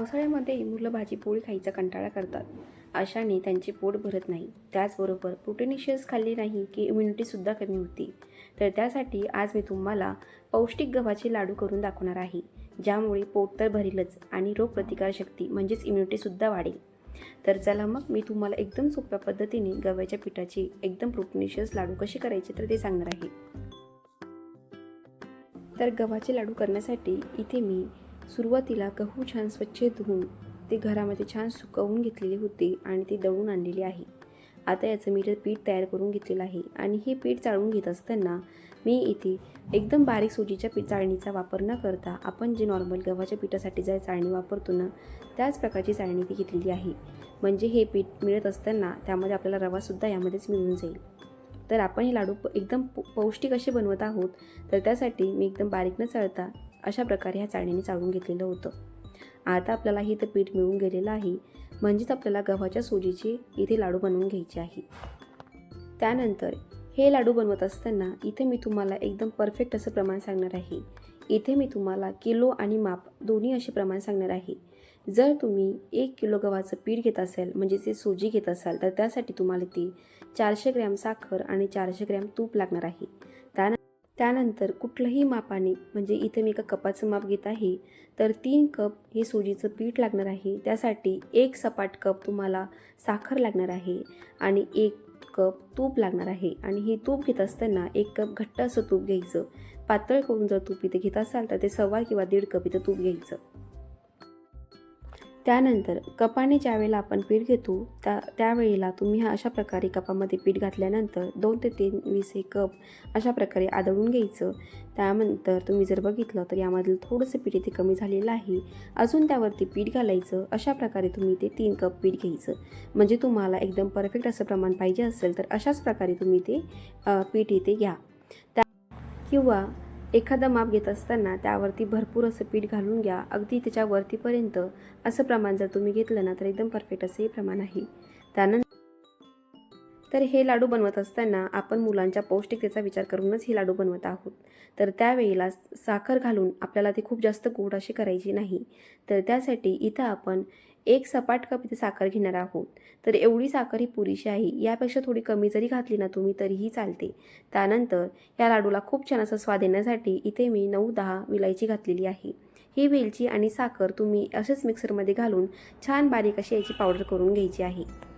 पावसाळ्यामध्ये मुलं भाजी पोळी खायचा कंटाळा करतात. अशाने त्यांचे पोट भरत नाही. त्याचबरोबर प्रोटीनिशियस खाल्ली नाही की इम्युनिटीसुद्धा कमी होती. तर त्यासाठी आज मी तुम्हाला पौष्टिक गव्हाचे लाडू करून दाखवणार आहे. ज्यामुळे पोट तर भरेलच आणि रोगप्रतिकारशक्ती म्हणजेच इम्युनिटीसुद्धा वाढेल. तर चला मग मी तुम्हाला एकदम सोप्या पद्धतीने गव्हाच्या पिठाचे एकदम प्रोटीनिशियस लाडू कसे करायचे तर ते सांगणार आहे. तर गव्हाचे लाडू करण्यासाठी इथे मी सुरुवातीला गहू छान स्वच्छ धुवून ते घरामध्ये छान सुकवून घेतलेले होते आणि ते दळून आणलेले आहे. आता याचं मी पीठ तयार करून घेतलेलं आहे आणि हे पीठ चाळून घेत असताना मी इथे एकदम बारीक सुजीच्या पीठ चाळणीचा वापर न करता आपण जे नॉर्मल गव्हाच्या पिठासाठी जे चाळणी वापरतो ना त्याच प्रकारची चाळणी ती घेतलेली आहे. म्हणजे हे पीठ मिळत असताना त्यामध्ये आपल्याला रवासुद्धा यामध्येच मिळून जाईल. तर आपण हे लाडू एकदम पौष्टिक असे बनवत आहोत तर त्यासाठी मी एकदम बारीक न चाळता अशा प्रकारे ह्या चाळणीने चाळून घेतलेलं होतं. आता आपल्याला हे इथं पीठ मिळून गेलेलं आहे. म्हणजेच आपल्याला गव्हाच्या सोजीचे इथे लाडू बनवून घ्यायचे आहे. त्यानंतर हे लाडू बनवत असताना इथे मी तुम्हाला एकदम परफेक्ट असं प्रमाण सांगणार आहे. इथे मी तुम्हाला किलो आणि माप दोन्ही असे प्रमाण सांगणार आहे. जर तुम्ही एक किलो गव्हाचं पीठ घेत असाल म्हणजे ते सोजी घेत असाल तर त्यासाठी तुम्हाला ती चारशे ग्रॅम साखर आणि चारशे ग्रॅम तूप लागणार आहे. त्यानंतर कुठलंही मापाने म्हणजे इथे मी एका कपाचं माप घेत आहे तर तीन कप हे सोजीचं पीठ लागणार आहे. त्यासाठी एक सपाट कप तुम्हाला साखर लागणार आहे आणि एक कप तूप लागणार आहे. आणि हे तूप घेत असताना एक कप घट्ट असं तूप घ्यायचं. पातळ करून जर तूप इथे घेत असाल तर ते सव्वा किंवा दीड कप इथं तूप घ्यायचं. त्यानंतर कपाने ज्यावेळेला आपण पीठ घेतो त्या त्यावेळेला तुम्ही हा अशा प्रकारे कपामध्ये पीठ घातल्यानंतर दोन ते तीन वीस एक कप अशा प्रकारे आदळून घ्यायचं. त्यानंतर तुम्ही जर बघितलं तर यामधलं थोडंसं पीठ इथे कमी झालेलं आहे. अजून त्यावरती पीठ घालायचं. अशा प्रकारे तुम्ही ते तीन कप पीठ घ्यायचं. म्हणजे तुम्हाला एकदम परफेक्ट असं प्रमाण पाहिजे असेल तर अशाच प्रकारे तुम्ही ते पीठ इथे घ्या. त्या किंवा एखादं माप घेत असताना त्यावरती भरपूर असं पीठ घालून घ्या. अगदी त्याच्या वरतीपर्यंत असं प्रमाण जर तुम्ही घेतलं ना तर एकदम परफेक्ट असं हे प्रमाण आहे. त्यानंतर तर हे लाडू बनवत असताना आपण मुलांच्या पौष्टिकतेचा विचार करूनच हे लाडू बनवत आहोत. तर त्यावेळेला साखर घालून आपल्याला ती खूप जास्त गोड अशी करायची नाही. तर त्यासाठी इथं आपण एक सपाट कप इथे साखर घेणार आहोत. तर एवढी साखर ही पुरेशी आहे. यापेक्षा थोडी कमी जरी घातली ना तुम्ही तरीही चालते. त्यानंतर या लाडूला खूप छान असा स्वाद येण्यासाठी इथे मी नऊ दहा विलायची घातलेली आहे. ही वेलची आणि साखर तुम्ही असेच मिक्सरमध्ये घालून छान बारीक अशी याची पावडर करून घ्यायची आहे.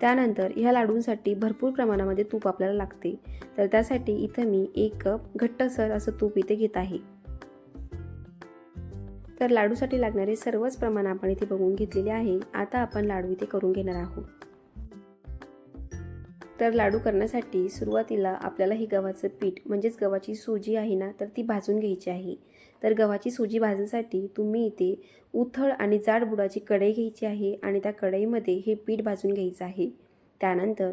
त्यानंतर ह्या लाडूंसाठी भरपूर प्रमाणामध्ये तूप आपल्याला लागते. तर त्यासाठी इथं मी एक कप घट्टसर असं तूप इथे घेत आहे. तर लाडूसाठी लागणारे सर्वच प्रमाण आपण इथे बघून घेतलेले आहे. आता आपण लाडू इथे करून घेणार आहोत. तर लाडू करण्यासाठी सुरुवातीला आपल्याला ही गव्हाचं पीठ म्हणजेच गव्हाची सुजी आहे ना तर ती भाजून घ्यायची आहे. तर गव्हाची सुजी भाजण्यासाठी तुम्ही इथे उथळ आणि जाड बुडाची कढई घ्यायची आहे आणि त्या कढईमध्ये हे पीठ भाजून घ्यायचं आहे. त्यानंतर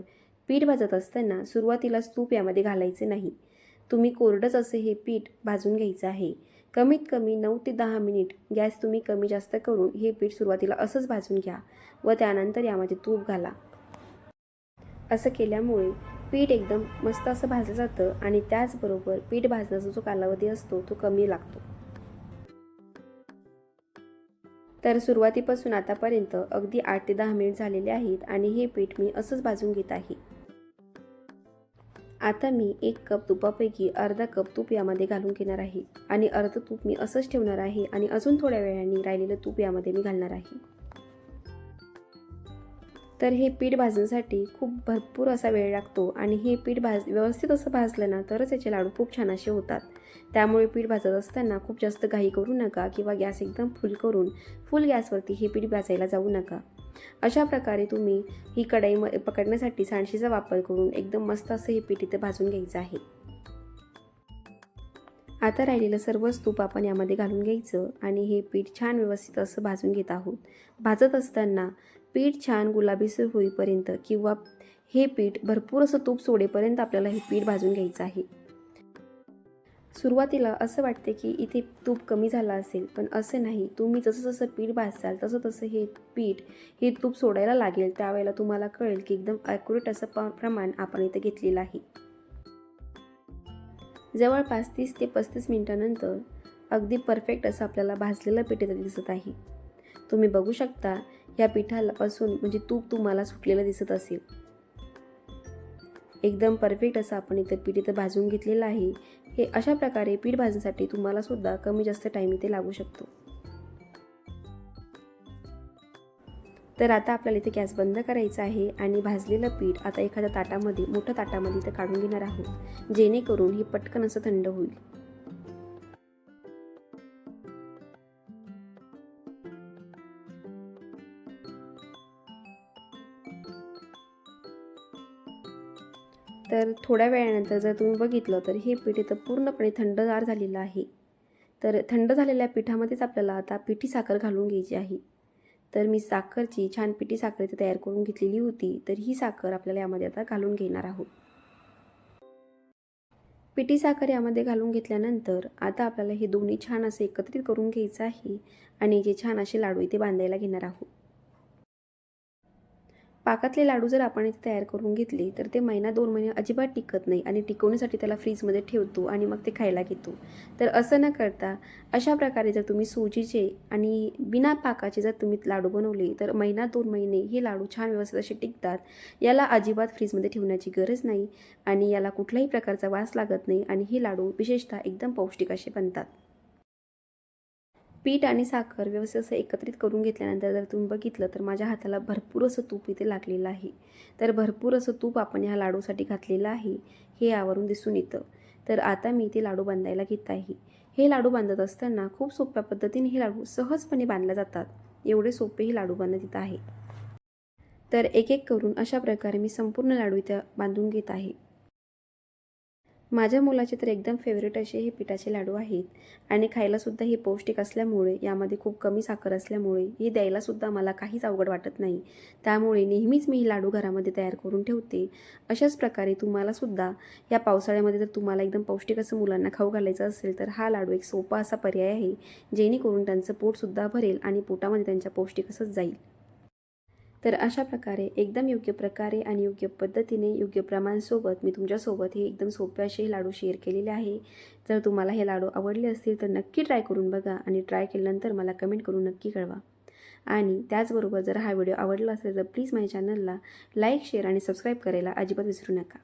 पीठ भाजत असताना सुरुवातीलाच तूप यामध्ये घालायचे नाही. तुम्ही कोरडंच असे हे पीठ भाजून घ्यायचं आहे. कमीत कमी नऊ ते दहा मिनिट गॅस तुम्ही कमी जास्त करून हे पीठ सुरुवातीला असंच भाजून घ्या व त्यानंतर यामध्ये तूप घाला. असं केल्यामुळे पीठ एकदम मस्त असं भाजलं जातं आणि त्याचबरोबर पीठ भाजण्याचा जो कालावधी असतो तो कमी लागतो. तर सुरुवातीपासून आतापर्यंत अगदी आठ ते दहा मिनिट झालेले आहेत आणि हे पीठ मी असंच भाजून घेत आहे. आता मी एक कप तुपापैकी अर्धा कप तूप यामध्ये घालून घेणार आहे आणि अर्ध तूप मी असंच ठेवणार आहे आणि अजून थोड्या वेळाने राहिलेलं तूप यामध्ये मी घालणार आहे. तर हे पीठ भाजण्यासाठी खूप भरपूर असा वेळ लागतो आणि हे पीठ भाज व्यवस्थित असं भाजलं ना तरच याचे लाडू खूप छान असे होतात. त्यामुळे पीठ भाजत असताना खूप जास्त घाई करू नका किंवा गॅस एकदम फुल करून फुल गॅसवरती हे पीठ भाजायला जाऊ नका. अशा प्रकारे तुम्ही ही कढई म पकडण्यासाठी सांडशीचा वापर करून एकदम मस्त असं हे पीठ इथे भाजून घ्यायचं आहे. आता राहिलेलं सर्वच तूप आपण यामध्ये घालून घ्यायचं आणि हे पीठ छान व्यवस्थित असं भाजून घेत आहोत. भाजत असताना पीठ छान गुलाबीसर होईपर्यंत किंवा हे पीठ भरपूर असं तूप सोडेपर्यंत आपल्याला हे पीठ भाजून घ्यायचं आहे. सुरुवातीला असं वाटते की इथे तूप कमी झालं असेल पण असं नाही. तुम्ही जसं जसं पीठ भाजसाल तसं तसं हे पीठ हे तूप सोडायला लागेल त्यावेळेला तुम्हाला कळेल की एकदम ॲक्युरेट असं प प्रमाण आपण इथं घेतलेलं आहे. जवळपास तीस ते पस्तीस मिनिटानंतर अगदी परफेक्ट असं आपल्याला भाजलेलं पीठ इथं दिसत आहे. तुम्ही बघू शकता या पिठापासून म्हणजे तूप तुम्हाला सुटलेलं दिसत असेल. एकदम परफेक्ट असं आपण इथं पीठ इथं भाजून घेतलेलं आहे. हे अशा प्रकारे पीठ भाजण्यासाठी तुम्हाला सुद्धा कमी जास्त टाईम इथे लागू शकतो. तर आता आपल्याला इथे गॅस बंद करायचा आहे आणि भाजलेलं पीठ आता एखाद्या ताटामध्ये मोठ्या ताटामध्ये इथं काढून घेणार आहोत जेणेकरून हे पटकन असं थंड होईल. तर थोड्या वेळानंतर जर तुम्ही बघितलं तर हे पीठ इथं पूर्णपणे थंडगार झालेलं आहे. तर थंड झालेल्या पिठामध्येच आपल्याला आता पिठी साखर घालून घ्यायची आहे. तर मी साखरची छान पिठी साखर इथे तयार करून घेतलेली होती. तर ही साखर आपल्याला यामध्ये आता घालून घेणार आहोत. पिठी साखर यामध्ये घालून घेतल्यानंतर आता आपल्याला हे दोन्ही छान असे एकत्रित करून घ्यायचं आहे आणि जे छान असे लाडू इथे बांधायला घेणार आहोत. पाकातले लाडू जर आपण इथे तयार करून घेतले तर ते महिना दोन महिने अजिबात टिकत नाही आणि टिकवण्यासाठी त्याला फ्रीजमध्ये ठेवतो आणि मग ते खायला घेतो. तर असं न करता अशा प्रकारे जर तुम्ही सुजीचे आणि बिना पाकाचे जर तुम्ही लाडू बनवले तर महिना दोन महिने हे लाडू छान व्यवस्थित असे टिकतात. याला अजिबात फ्रीजमध्ये ठेवण्याची गरज नाही आणि याला कुठल्याही प्रकारचा वास लागत नाही आणि हे लाडू विशेषतः एकदम पौष्टिक असे बनतात. पीठ आणि साखर व्यवस्थित असं एकत्रित करून घेतल्यानंतर जर तुम्ही बघितलं तर माझ्या हाताला भरपूर असं तूप इथे लागलेलं आहे. तर भरपूर असं तूप आपण ह्या लाडूसाठी घातलेलं आहे. हे यावरून दिसून येतं. तर आता मी इथे लाडू बांधायला घेत आहे. हे लाडू बांधत असताना खूप सोप्या पद्धतीने हे लाडू सहजपणे बांधले जातात. एवढे सोपे हे लाडू बांधत येत आहे. तर एक एक करून अशा प्रकारे मी संपूर्ण लाडू इथं बांधून घेत आहे. माझ्या मुलाचे तर एकदम फेवरेट असे हे पिठाचे लाडू आहेत. आणि खायलासुद्धा हे पौष्टिक असल्यामुळे यामध्ये खूप कमी साखर असल्यामुळे हे द्यायलासुद्धा मला काहीच अवघड वाटत नाही. त्यामुळे नेहमीच मी ही लाडू घरामध्ये तयार करून ठेवते. अशाच प्रकारे तुम्हालासुद्धा या पावसाळ्यामध्ये जर तुम्हाला एकदम पौष्टिक असं मुलांना खाऊ घालायचं असेल तर हा लाडू एक सोपा असा पर्याय आहे जेणेकरून त्यांचं पोटसुद्धा भरेल आणि पोटामध्ये त्यांच्या पौष्टिक असंच जाईल. तर अशा प्रकारे एकदम योग्य प्रकारे आणि योग्य पद्धतीने योग्य प्रमाणसोबत मी तुमच्यासोबत हे एकदम सोपे असे लाडू शेअर केलेले आहे. जर तुम्हाला हे लाडू आवडले असतील तर नक्की ट्राय करून बघा आणि ट्राय केल्यानंतर मला कमेंट करून नक्की कळवा. आणि त्याचबरोबर जर हा व्हिडिओ आवडला असेल तर प्लीज माझ्या चॅनलला लाईक शेअर आणि सबस्क्राईब करायला अजिबात विसरू नका.